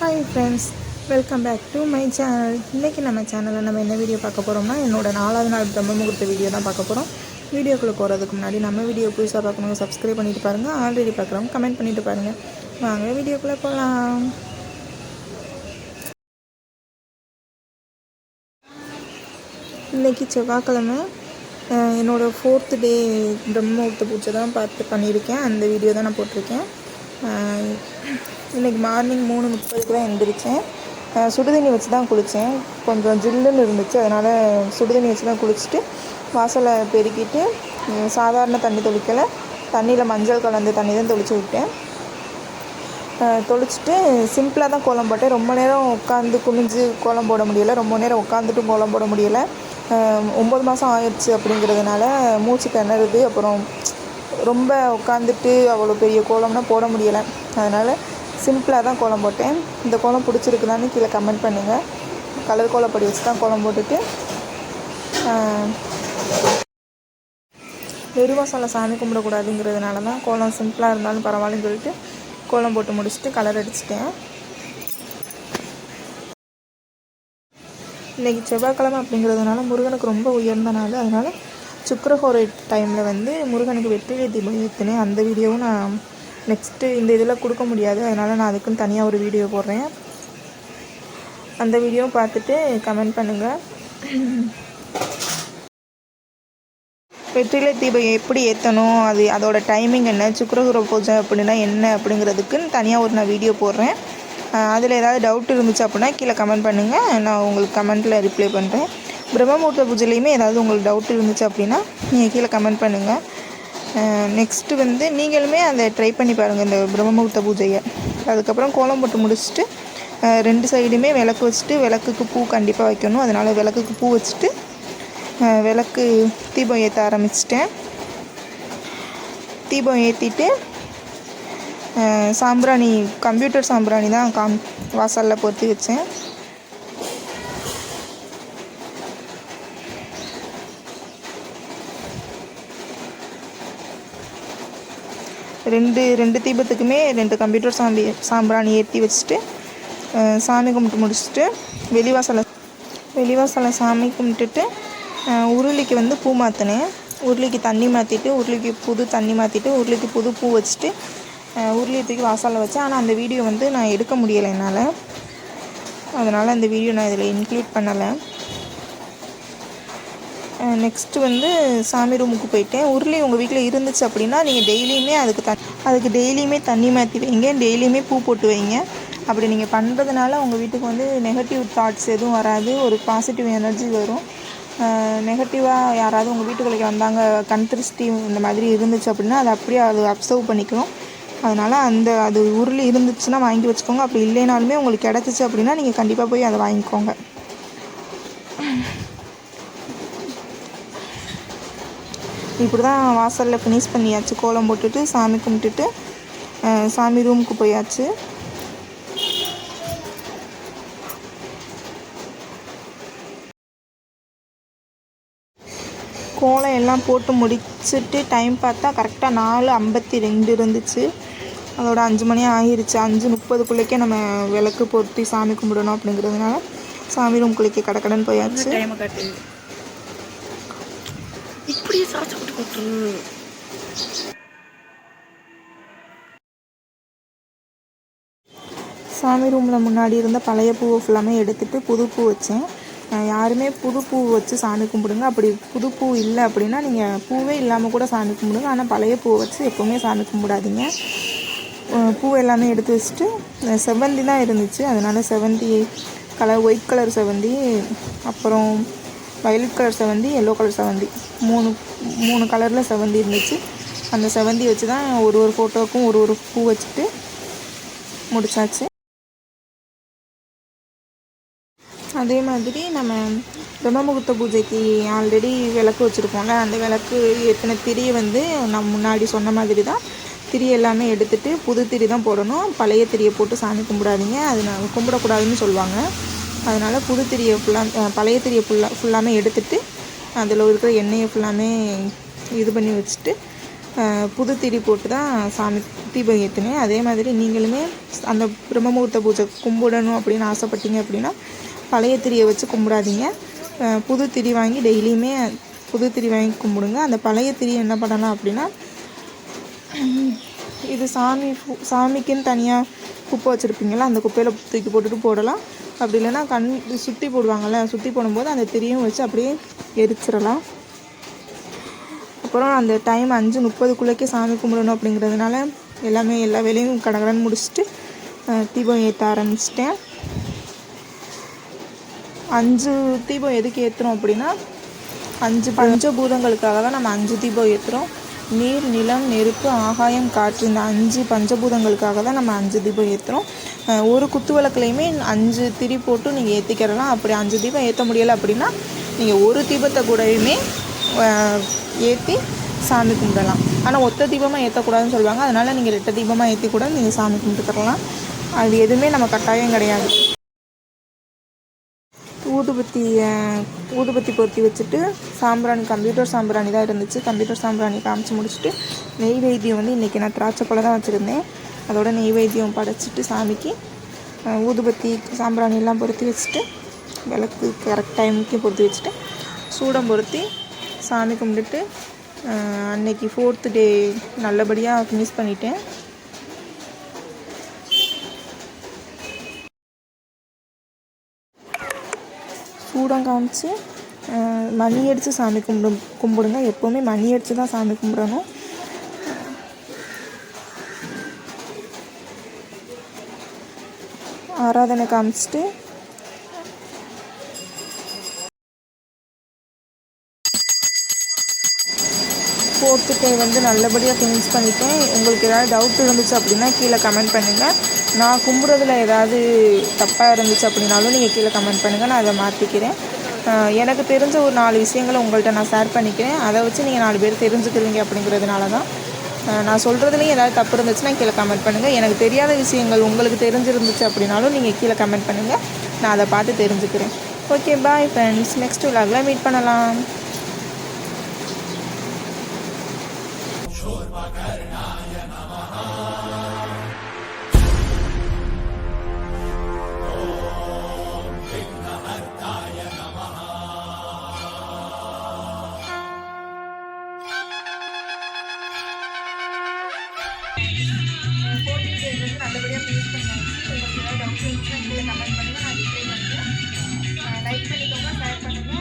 Hi friends welcome back to my channel இன்றைக்கி நம்ம சேனலில் நம்ம என்ன வீடியோ பார்க்க போகிறோம்னா என்னோடய நாலாவது நாள் பிரம்ம முகூர்த்த வீடியோ தான் பார்க்க போகிறோம் வீடியோக்குள்ளே போகிறதுக்கு முன்னாடி நம்ம வீடியோ புதுசாக பார்க்கணும் சப்ஸ்கிரைப் பண்ணிட்டு பாருங்கள் ஆல்ரெடி பார்க்குறவங்க கமெண்ட் பண்ணிட்டு பாருங்கள் வாங்க வீடியோக்குள்ளே போகலாம் இன்றைக்கி செவ்வாய்க்கிழமை என்னோடய ஃபோர்த்து டே பிரம்ம முகூர்த்த பூஜை தான் பார்த்து பண்ணியிருக்கேன். அந்த வீடியோ தான் நான் போட்டிருக்கேன். இன்றைக்கி இன்னைக்கு மார்னிங் மூணு முப்பதுக்கு தான் எழுந்திரிச்சேன் சுடுதண்ணி வச்சு தான் குளித்தேன் கொஞ்சம் ஜில்லுன்னு இருந்துச்சு. அதனால் சுடுதண்ணி வச்சு தான் குளிச்சுட்டு வாசலை பெருக்கிட்டு சாதாரண தண்ணி தெளிக்கலை. தண்ணியில் மஞ்சள் கலந்த தண்ணி தான் தெளித்து விட்டேன். தொளிச்சுட்டு சிம்பிளாக தான் கோலம் போட்டேன். ரொம்ப நேரம் உட்காந்து குனிஞ்சு கோலம் போட முடியலை. ரொம்ப நேரம் உட்காந்துட்டும் கோலம் போட முடியலை. ஒம்பது மாதம் ஆயிடுச்சு அப்படிங்கிறதுனால மூச்சு திணறுது. அப்புறம் ரொம்ப உட்காந்துட்டு அவ்வளோ பெரிய கோலம்னா போட முடியலை. அதனால் சிம்பிளாக தான் கோலம் போட்டேன். இந்த கோலம் பிடிச்சிருக்குதான்னு கீழே கமெண்ட் பண்ணுங்கள் கலர் கோலப்பொடி வச்சு தான் கோலம் போட்டுட்டு அஹ், சாமி கும்பிடக்கூடாதுங்கிறதுனால தான் கோலம் சிம்பிளாக இருந்தாலும் பரவாயில்லன்னு சொல்லிட்டு கோலம் போட்டு முடிச்சுட்டு கலர் அடிச்சிட்டேன். இன்றைக்கி செவ்வாய்க்கிழமை அப்படிங்கிறதுனால முருகனுக்கு ரொம்ப உயர்ந்த நாள். அதனால் சுக்கரஹோரை டைமில் வந்து முருகனுக்கு வெற்றிலை தீபம் ஏற்றினேன் அந்த வீடியோவும் நான் நெக்ஸ்ட்டு இந்த இதில் கொடுக்க முடியாது. அதனால் நான் அதுக்குன்னு தனியாக ஒரு வீடியோ போடுறேன். அந்த வீடியோவும் பார்த்துட்டு கமெண்ட் பண்ணுங்கள் வெற்றிலை தீபம் எப்படி ஏற்றணும் அது அதோட டைமிங் என்ன? சுக்கரகுர பூஜை அப்படின்னா என்ன அப்படிங்கிறதுக்குன்னு தனியாக ஒரு நான் வீடியோ போடுறேன். அதில் ஏதாவது டவுட் இருந்துச்சு அப்படின்னா கீழே கமெண்ட் பண்ணுங்கள் நான் உங்களுக்கு கமெண்ட்டில் ரிப்ளை பண்ணுறேன் பிரம்மமூர்த்த பூஜையிலையுமே ஏதாவது உங்களுக்கு டவுட் இருந்துச்சு அப்படின்னா நீங்கள் கீழே கமெண்ட் பண்ணுங்கள் நெக்ஸ்ட்டு வந்து நீங்களுமே அதை ட்ரை பண்ணி பாருங்கள் இந்த பிரம்மமுகூர்த்த பூஜையை. அதுக்கப்புறம் கோலம் போட்டு முடிச்சுட்டு ரெண்டு சைடுமே விளக்கு வச்சுட்டு விளக்குக்கு பூ கண்டிப்பாக வைக்கணும். அதனால் விளக்குக்கு பூ வச்சுட்டு விளக்கு தீபம் ஏற்ற ஆரம்பிச்சிட்டேன். தீபம் ஏற்றிட்டு சாம்பிராணி கம்ப்யூட்டர் சாம்பிராணி தான் காம் வாசலில் பொருத்தி வச்சேன். ரெண்டு ரெண்டு தீபத்துக்குமே ரெண்டு கம்ப்யூட்டர் சாம்பி சாம்பிராணி ஏற்றி வச்சுட்டு சாமி கும்பிட்டு முடிச்சுட்டு வெளிவாசலை வெளிவாசலை சாமி கும்பிட்டுட்டு உருளிக்கு வந்து பூ மாற்றினேன் உருளிக்கு தண்ணி மாற்றிட்டு உருளிக்கு புது தண்ணி மாற்றிட்டு உருளிக்கு புது பூ வச்சுட்டு உருளி உருளியை தூக்கி வாசலில் வச்சேன். ஆனால் அந்த வீடியோ வந்து நான் எடுக்க முடியலை என்னால். அதனால் அந்த வீடியோ நான் இதில் இன்க்ளூட் பண்ணலை. நெக்ஸ்ட்டு வந்து சாமி ரூமுக்கு போயிட்டேன். உருளி உங்கள் வீட்டில் இருந்துச்சு அப்படின்னா நீங்கள் டெய்லியுமே அதுக்கு த அதுக்கு டெய்லியுமே தண்ணி மாற்றி வைங்க. டெய்லியுமே பூ போட்டு வைங்க. அப்படி நீங்கள் பண்ணுறதுனால உங்கள் வீட்டுக்கு வந்து நெகட்டிவ் தாட்ஸ் எதுவும் வராது. ஒரு பாசிட்டிவ் எனர்ஜி வரும். நெகட்டிவாக யாராவது உங்கள் வீட்டுக்குள்ளே வந்தாங்க கண் திருஷ்டி இந்த மாதிரி இருந்துச்சு அப்படின்னா அதை அப்படியே அது அப்சர்வ் பண்ணிக்கணும். அதனால் அந்த அது உருளி இருந்துச்சுன்னா வாங்கி வச்சுக்கோங்க. அப்படி இல்லைனாலுமே உங்களுக்கு கிடச்சிச்சு அப்படின்னா நீங்கள் கண்டிப்பாக போய் அதை வாங்கிக்கோங்க. இப்படி தான் வாசலில் ஃபினிஷ் பண்ணியாச்சு. கோலம் போட்டுட்டு சாமி கும்பிட்டுட்டு சாமி ரூமுக்கு போயாச்சு. கோலம் எல்லாம் போட்டு முடிச்சுட்டு டைம் பார்த்தா கரெக்டாக நாலு ஐம்பத்தி ரெண்டு இருந்துச்சு. அதோட அஞ்சு மணி ஆகிருச்சு அஞ்சு முப்பதுக்குள்ளேக்கே நம்ம விளக்கு பொருத்தி சாமி கும்பிடணும் அப்படிங்கிறதுனால சாமி ரூம்குள்ளேக்கே கடன் போயாச்சு. அப்படியே சாச்சு விட்டு கொடுத்துரு சாமி ரூமில் முன்னாடி இருந்த பழைய பூவை ஃபுல்லாமே எடுத்துட்டு புது பூ வச்சேன். யாருமே புது பூ வச்சு சாமி கும்பிடுங்க. அப்படி புது பூ இல்லை அப்படின்னா நீங்கள் பூவே இல்லாமல் கூட சாமி கும்பிடுங்க. ஆனால் பழைய பூவை வச்சு எப்போவுமே சாமி கும்பிடாதீங்க. பூ எல்லாமே எடுத்து வச்சுட்டு செவ்வந்தி தான் இருந்துச்சு. அதனால் செவ்வந்தி கலர் ஒயிட் கலர் செவ்வந்தி அப்புறம் வயலட் கலர் செவ்வந்தி எல்லோ கலர் செவ்வந்தி. மூணு மூணு கலரில் செவ்வந்தி இருந்துச்சு. அந்த செவ்வந்தி வச்சு தான் ஒரு ஒரு ஃபோட்டோவுக்கும் ஒரு ஒரு பூ வச்சுட்டு முடிச்சாச்சு. அதே மாதிரி நம்ம பிரம்மமுகூர்த்த பூஜைக்கு ஆல்ரெடி விளக்கு வச்சுருப்போம்ல அந்த விளக்கு எத்தனை திரியை வந்து நான் முன்னாடி சொன்ன மாதிரி தான் திரி எல்லாமே எடுத்துட்டு புது திரி தான் போடணும். பழைய திரியை போட்டு சாமி கும்பிடாதீங்க. அது நான் கும்பிடக்கூடாதுன்னு சொல்லுவாங்க. அதனால் புது திரியை ஃபுல்லாக பழைய திரியை ஃபுல்லாக ஃபுல்லாமே எடுத்துகிட்டு அதில் இருக்கிற எண்ணெயை ஃபுல்லாமே இது பண்ணி வச்சுட்டு புது திரி போட்டு தான் சாமி தீபம் ஏற்றினேன் அதே மாதிரி நீங்களுமே அந்த பிரம்மமுகூர்த்த பூஜை கும்பிடணும் அப்படின்னு ஆசைப்பட்டீங்க அப்படின்னா பழைய திரியை வச்சு கும்பிடாதீங்க. புது திரி வாங்கி டெய்லியுமே புது திரி வாங்கி கும்பிடுங்க. அந்த பழைய திரி என்ன பண்ணலாம் அப்படின்னா இது சாமி ஃபு- சாமிக்குன்னு தனியாக குப்பை வச்சுருப்பீங்களா அந்த குப்பையில் தூக்கி போட்டுட்டு போடலாம். அப்படி இல்லைன்னா கண் சுற்றி போடுவாங்கள்ல சுற்றி போடும்போது அந்த திரியும் வச்சு அப்படியே எரிச்சிடலாம். அப்புறம் அந்த டைம் அஞ்சு முப்பதுக்குள்ளேக்கே சாமி கும்பிடணும் அப்படிங்கிறதுனால எல்லாமே எல்லா வேலையும் கடகடன்னு முடிச்சுட்டு தீபம் ஏற்ற ஆரம்பிச்சிட்டேன். அஞ்சு தீபம் எதுக்கு ஏற்றுறோம் அப்படின்னா அஞ்சு பஞ்சபூதங்களுக்காக தான் நம்ம அஞ்சு தீபம் ஏற்றுறோம் நீர் நிலம் நெருப்பு ஆகாயம் காற்று இந்த அஞ்சு பஞ்சபூதங்களுக்காக தான் நம்ம அஞ்சு தீபம் ஏற்றுறோம் ஒரு குத்து விளக்குலையுமே அஞ்சு திரி போட்டு நீங்கள் ஏற்றிக்கிறலாம் அப்படி அஞ்சு தீபம் ஏற்ற முடியலை அப்படின்னா நீங்கள் ஒரு தீபத்தை கூடயுமே ஏற்றி சாமி கும்பிடலாம். ஆனால் ஒத்த தீபமாக ஏற்றக்கூடாதுன்னு சொல்லுவாங்க. அதனால் நீங்கள் ரெட்ட தீபமாக ஏற்றி கூட நீங்கள் சாமி கும்பிட்டுக்கலாம். அது எதுவுமே நம்ம கட்டாயம் கிடையாது. ஊதுபத்தியை ஊதுபத்தி பொருத்தி வச்சுட்டு சாம்பிராணி கம்ப்யூட்டர் சாம்பிராணி தான் இருந்துச்சு. கம்ப்யூட்டர் சாம்பிராணி காமிச்சு முடிச்சுட்டு நெய்வேத்தியம் வந்து இன்றைக்கி நான் திராட்சைப்பழம் தான் வச்சுருந்தேன். அதோட நெய்வேத்தியம் படைச்சிட்டு சாமிக்கு ஊதுபத்தி சாம்பிராணி எல்லாம் பொருத்தி வச்சுட்டு விளக்கு கரெக்ட் டைமுக்கு பொருத்தி வச்சுட்டு சூடம் பொருத்தி சாமி கும்பிட்டுட்டு அன்னைக்கு ஃபோர்த்து டே நல்லபடியாக ஃபினிஷ் பண்ணிட்டேன். சூடம் காமிச்சு மணி அடித்து சாமி கும்பிடும் கும்பிடுங்க. எப்போவுமே மணி அடித்து தான் சாமி கும்பிடணும். ஆராதனை காமிச்சிட்டு ஃபோர்த்து டே வந்து நல்லபடியாக ஃபினிஷ் பண்ணிட்டேன். உங்களுக்கு ஏதாவது டவுட் இருந்துச்சு அப்படின்னா கீழே கமெண்ட் பண்ணுங்கள் நான் கும்புறதுல ஏதாவது தப்பாக இருந்துச்சு அப்படின்னாலும் நீங்கள் கீழே கமெண்ட் பண்ணுங்கள் நான் அதை மாற்றிக்கிறேன் எனக்கு தெரிஞ்ச ஒரு நாலு விஷயங்களை உங்கள்கிட்ட நான் ஷேர் பண்ணிக்கிறேன். அதை வச்சு நீங்கள் நாலு பேர் தெரிஞ்சுக்கிறீங்க அப்படிங்கிறதுனால தான் நான் சொல்கிறதுலேயும் ஏதாவது தப்பு இருந்துச்சுன்னா கீழே கமெண்ட் பண்ணுங்கள் எனக்கு தெரியாத விஷயங்கள் உங்களுக்கு தெரிஞ்சிருந்துச்சு அப்படின்னாலும் நீங்கள் கீழே கமெண்ட் பண்ணுங்கள் நான் அதை பார்த்து தெரிஞ்சுக்கிறேன். ஓகே பாய் ஃப்ரெண்ட்ஸ் நெக்ஸ்ட் விலாகில் மீட் பண்ணலாம். நல்லபடியாக ஃபினிஷ் பண்ணியாச்சு உங்களுக்கு ஏதாவது டவுட் இருந்துச்சுன்னா கீழே கமெண்ட் பண்ணுங்கள் நான் ரிப்ளை பண்ணுறேன் லைக் பண்ணிக்கோங்க ஷேர் பண்ணுங்கள்